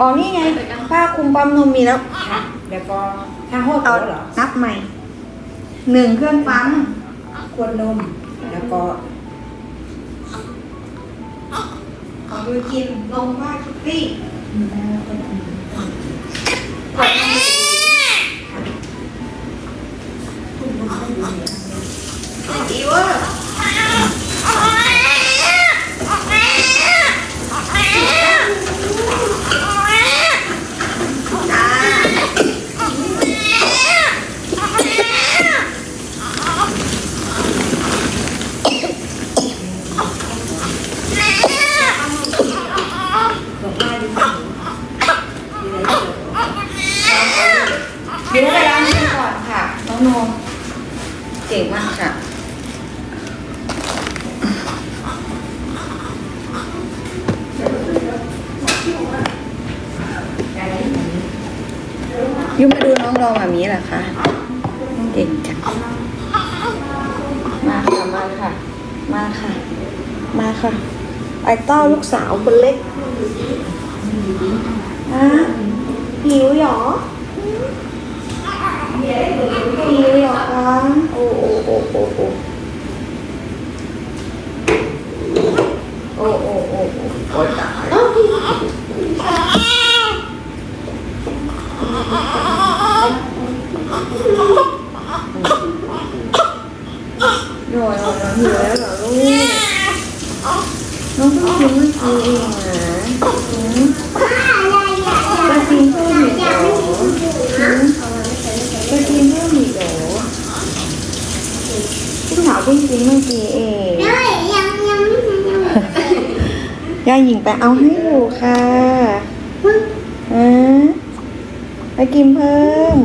อ๋อนี่ไงผ้าคลุมปั๊มนมมีแล้วค่ะแล้วก็ถ้าห้อเอาโถเหรอนับใหม่หนึ่งเครื่องปั๊มขวดนม แล้วก็ของยูกินนมว่าคิตตี้ดีเวอร์จ้าเดี๋ยวไปล้างมือก่อนค่ะ น้องโนมเก่งมากค่ะ ยุมาดูน้องรอแบบนี้เหรอคะเก่งจังมาค่ะมาค่ะ มาค่ะ มาค่ะ ไอ้เต้าลูกสาวคนเล็กฮะหิวเหรอหิวเหรอคะโอ้โอ้โอ้โอ้โอ้โอ้โอ้โอ้โอ้โอ้ตายโดยโดยหิวแล้วเหรอลูกน้องเพิ่งกินเมื่อกี้เองนะอืมจะกินเพิ่มอีกเหรออืมจะกินเพิ่มอีกเหรอพี่สาวเพิ่งกินเมื่อกี้เอง ยายหญิงไปเอาให้อยู่ค่ะอ่าไปกินเพิ่ม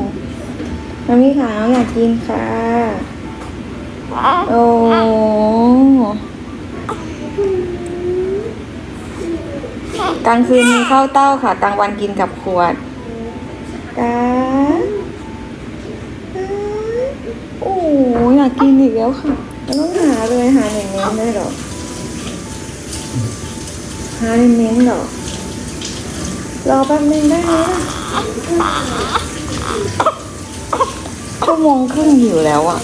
น้ำพี่ขาวอยากกินค่ะ โอ้กลางคืนมีข้าวเต้าค่ะกลางวันกินกับขวดกาโอ้อยากกินอีกแล้วค่ะไม่ต้องหาเลยหาในเม้นได้หรอหาในเม้นหรอรอแป๊บนึงได้ไหมล่ะชั่วโมงครึ่งหิวแล้วอะ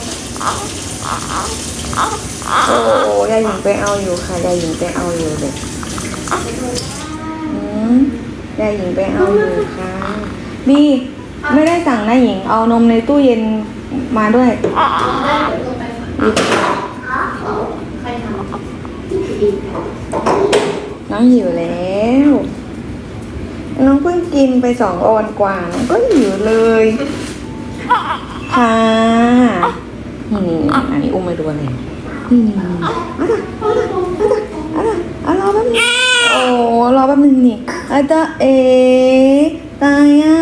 โอ้ยายหญิงไปเอาอยู่ค่ะยายหญิงไปเอาอยู่เด็กอืมยายหญิงไปเอาอยู่ค่ะบีไม่ได้สั่งนะหญิง เอานมในตู้เย็นมาด้วย น้องหิวแล้ว น้องเพิ่งกินไปสองออนกว่า น้องก็หิวเลย ค่ะนี่อันนี้อุ้มไปดูอะไรนี่นี่นี่เอาละอะเอาละอะเอารอแป๊บนึงโอ้รอแป๊บนึงนี่อาตาเอตายอะ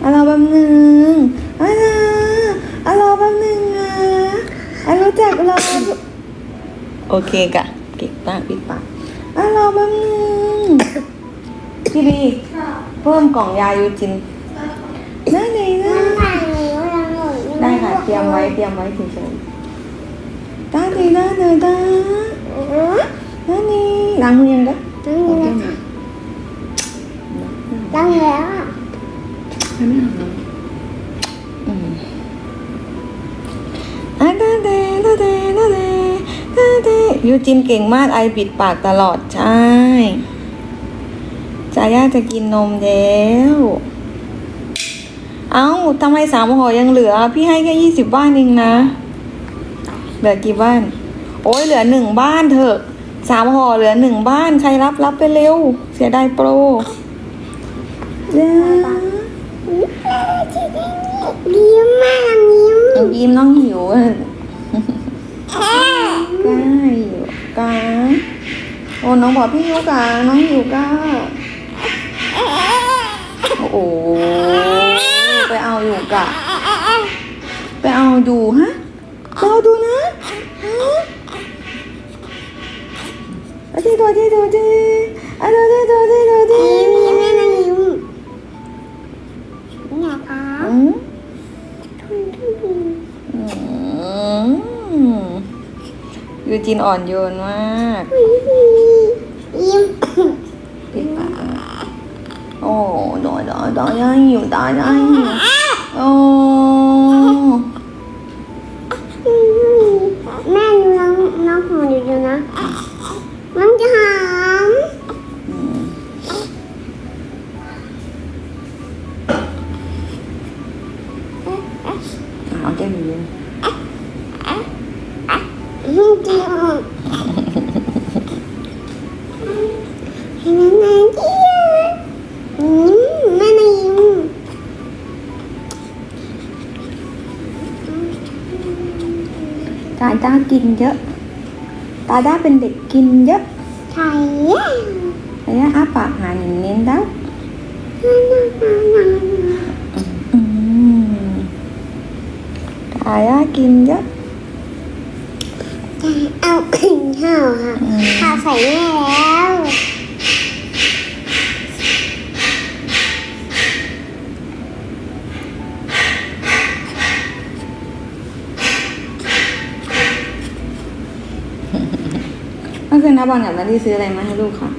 เอารอแป๊บนึงอาตาเอารอแป๊บนึงอะอารู้จักรอโอเคกะเก็บตาปิดปาก อารอแป๊บนึงพี่บีเพิ่มกล่องยายูจินได้เลยนะได้ค่ะเตรียมไว้เตรียมไว้เฉยๆตาดีตาเลยตาตานี่ล้างมือยังก็อื ยูจินเก่งมากไอปิดปากตลอดใช่จาย่าจะกินนมแล้ว เอ้าทำไมสามห่อยังเหลือ พี่ให้แค่ยี่สิบบ้านเองนะ เหลือกี่บ้าน โอ้ยเหลือหนึ่งบ้านเถอะสามห่อเหลือหนึ่งบ้านใครรับรับไปเร็ว เสียดายโปรจ้าน้องยิ้มน้องหิวอะก้าหิว กาโอ้น้องบอกพี่หิวกาน้องหิวก้าโอ้โหไปเอาอยู่กะ ไปเอาดูฮะไปเอาดูนะฮะที่ตัวที่ตัวที่ จีนอ่อนโยนมากยิ้มปิดปากโอ้ดอยดอยดอยังอยู่ดอยังอยู่โอ้ ตาด้ากินเยอะ ตาด้าเป็นเด็กกินเยอะไข่เนี่ยตาด้าอ้าปากหาหนิงเน้นแล้วอืมตาด้ากินเยอะ เอาขึ้นข้าวค่ะอืมข้าวใส่แม่แล้ว เมื่อคื นน้าบอลกับนาดีซื้ออะไรมาให้ลูกค่ะ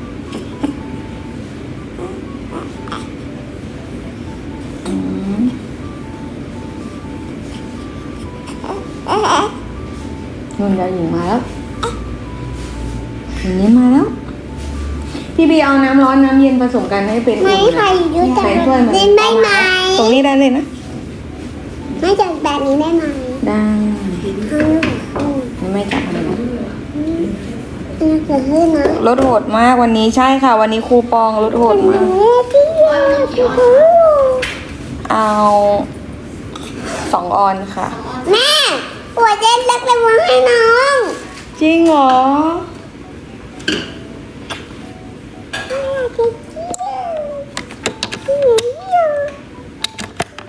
อืมนุ่นยายหญิงมาแล้วหญิงนี้มาแล้ว พี่บีเอาน้ำร้อนน้ำเย็นผสมกันให้เป็นไม่อุ่นใครนะรู้จักใส่ถ้วยมาเล่นได้ไหมตรงนี้ได้เลยนะ ไม่จัดแบบนี้ได้ไหมได้อืมไม่จับให้นะน่าจะให้นะลดโหดมากวันนี้ใช่ค่ะ วันนี้คูปองลดโหดมากเฮ้ยพี่ยาพี่ฮูเอาสองออนค่ะ แม่หัวเจ๊เล็กเลยมาให้น้องจริงเหรอ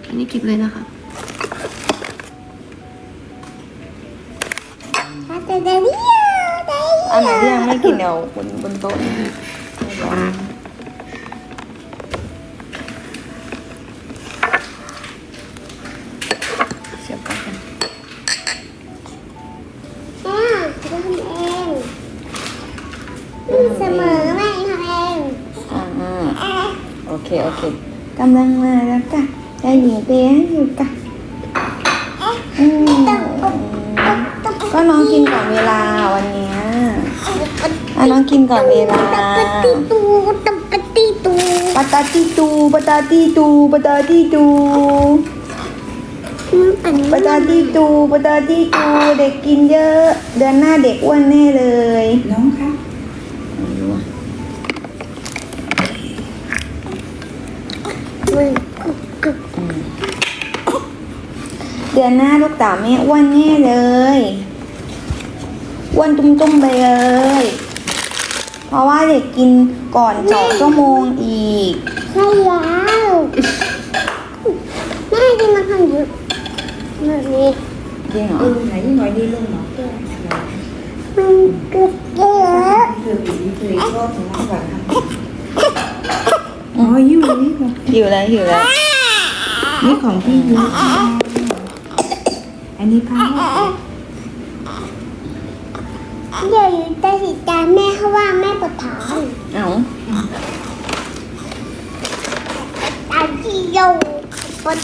อันนี้เก็บเลยนะคะ งไม่กินเดี๋ยวบนบนโต๊ะนี้เสียบไปกันแม่จะทำเองเสมอแม่ทำเองอ่าโอเค โอเคกำลังมาแล้วจ้ะใจหญิงเตี้ยอยู่จ้ะอืมก็น้องกินก่อนเวลาวันเนี้ย อะน้องกินก่อนเวลาตับปะติตูตับปะติตูปาตาตีตูปาตาตีตูปาตาตีตูอันนี้ปาตาตีตูปาตาตีตู เด็กกินเยอะ เดือนหน้าเด็กอ้วนแน่เลย น้องคะมันกึกเดือนหน้าลูกสาวแม่อ้วนแน่เลย อ้วนตุ้มๆไปเลย เพราะว่าเด็กกินก่อนสองชั่วโมงอีก ใช่แล้วแม่กินมาทำเยอะแบบนี้จริงเหรอเออไหนยิ่งหน่อยดีลุงเนาะมันกึกเยอะคือปีนี้คือก็ถึงน้ำหวานครับอ๋อยิ้มนี่ค่ะหิวแล้วหิวแล้วนี่ของพี่ยิ้มอันนี้ผ้า เดี๋ยวจะติดตามแม่เพราะว่าแม่ปวดท้องเอาตามที่โยปวด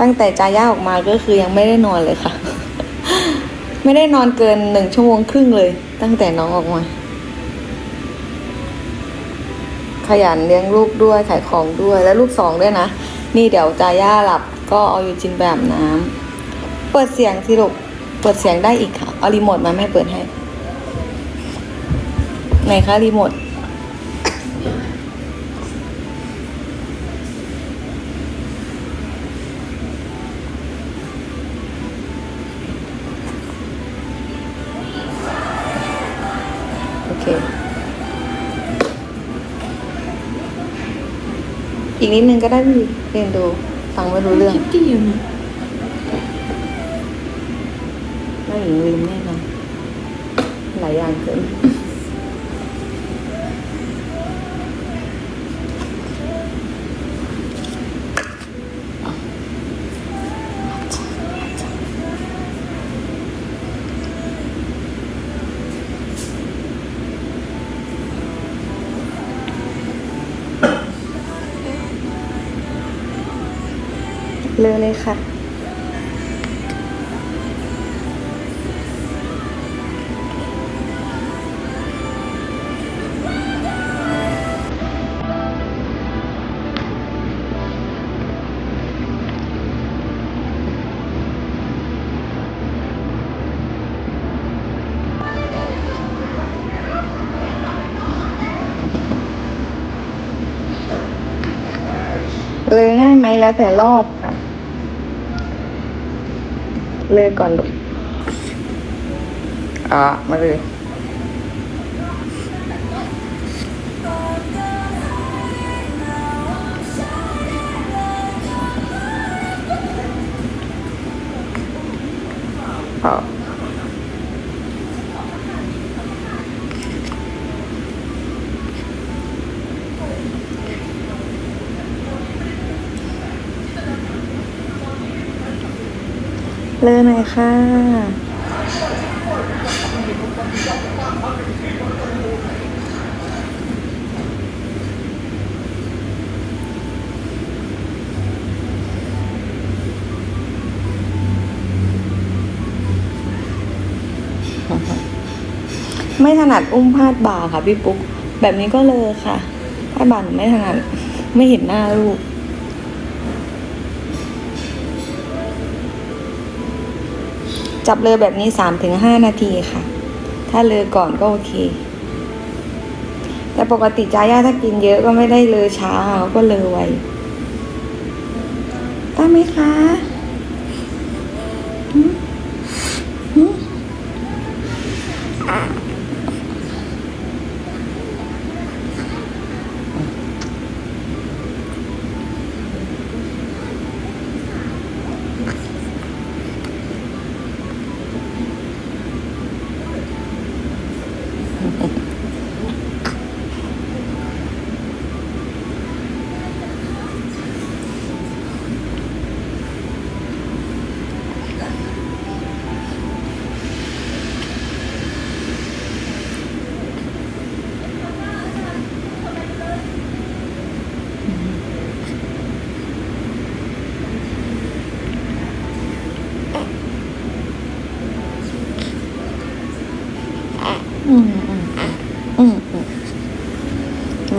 ตั้งแต่จาย่าออกมาก็คือยังไม่ได้นอนเลยค่ะ ไม่ได้นอนเกินหนึ่งชั่วโมงครึ่งเลย ตั้งแต่น้องออกมา ขยันเลี้ยงลูกด้วยขายของด้วยแล้วลูกสองด้วยนะ นี่เดี๋ยวจาย่าหลับก็เอาอยู่จินแบบน้ำเปิดเสียงสิลูก เปิดเสียงได้อีกค่ะ เอารีโมทมาแม่เปิดให้ ไหนคะรีโมทโอเค อีกนิดนึงก็ได้พี่เรียนดู ฟังไม่รู้เรื่องคลิปที่อยู่น ไม่ลืมแน่นอนหลายอย่างเกินเลยเลยค่ะ เลยง่ายไหมแล้วแต่รอบค่ะ เลยก่อนลูกอะมาเลยอ่ เลยหน่อยค่ะไม่ถนัดอุ้มพาดบ่าค่ะพี่ปุ๊ก แบบนี้ก็เลยค่ะพาดบ่าหนูไม่ถนัด ไม่เห็นหน้าลูก จับเลอแบบนี้สามถึงห้านาทีค่ะ ถ้าเลอก่อนก็โอเค แต่ปกติจ้าย่าถ้ากินเยอะก็ไม่ได้เลอช้าก็เลอไวได้ไหมคะ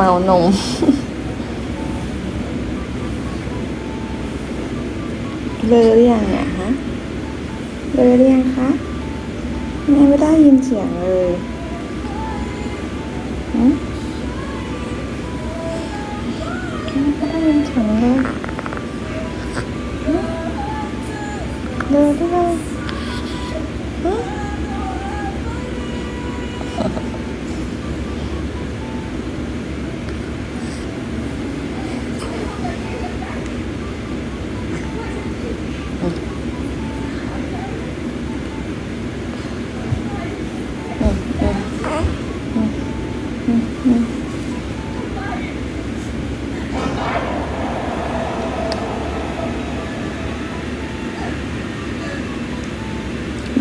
เมานม เลยหรือยังเนี่ยฮะเลยหรือยังคะแม่ไม่ได้ยินเสียงเลยหืมไม่ได้ยินเสียงเลยเลยหรือ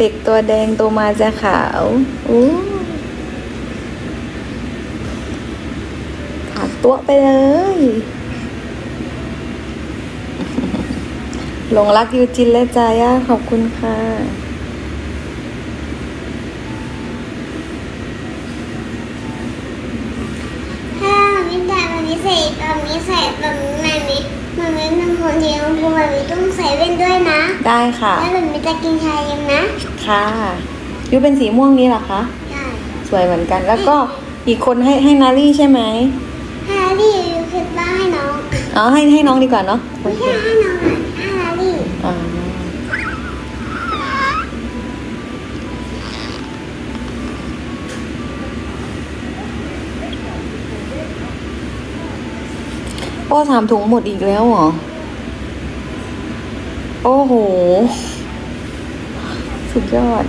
เด็กตัวแดงโตมาจะขาวอู้ขาดตัวไปเลย หลงรักยูจินและจาย่าขอบคุณค่ะถ้ามันไม่ได้มันไม่ใส่แบบนี้ใส่แบบนี้แบบนี้มันไม่เป็นคนเดียวคือแบบนี้ต้องใส่แว่นด้วย ได้ค่ะ แล้วแบบนี้จะกินชาเย็นนะค่ะยูเป็นสีม่วงนี้เหรอคะ ใช่สวยเหมือนกัน แล้วก็อีกคนให้ให้นารี่ใช่ไหมฮารี่คิดว่าให้น้องอ๋อให้ให้น้องดีกว่าเนาะไม่ใช่ให้น้องอะให้ฮารี่อ่าโอ้ถามถุงหมดอีกแล้วเหรอ โอ้โห สุดยอด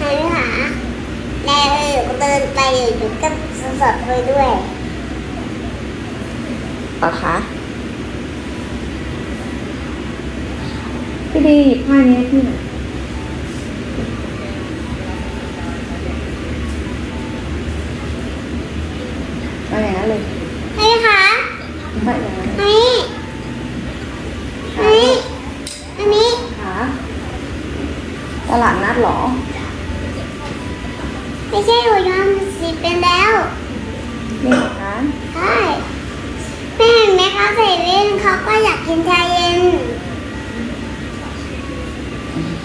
หาหา ไปอยู่หนูก็สดไปด้วยเหรอคะพี่ดีหยิบผ้านี้ให้พี่หน่อยเอาอย่างนั้นเลย เฮ้ยคะ ไม่อย่างนั้น อันนี้อันนี้อันนี้ ค่ะตลาดนัดเหรอ ไม่ใช่หนูยอมสีเป็นแล้วนี่เหรอคะใช่แม่เห็นไหมคะใส่เว่นเขาก็อยากกินชาเย็น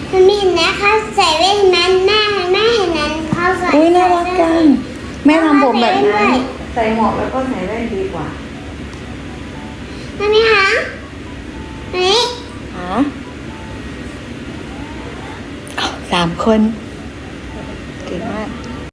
คุณมีเห็นไหมคะใส่เว่นเห็นไหมแม่แม่เห็นนั้นเขาใส่อุ้ยน่ารักจังแม่ทำผมแบบใส่นั้นด้วยใส่หมวกแล้วก็ใส่แว่นดีกว่าใช่ไหมคะอันนี้หาสามคน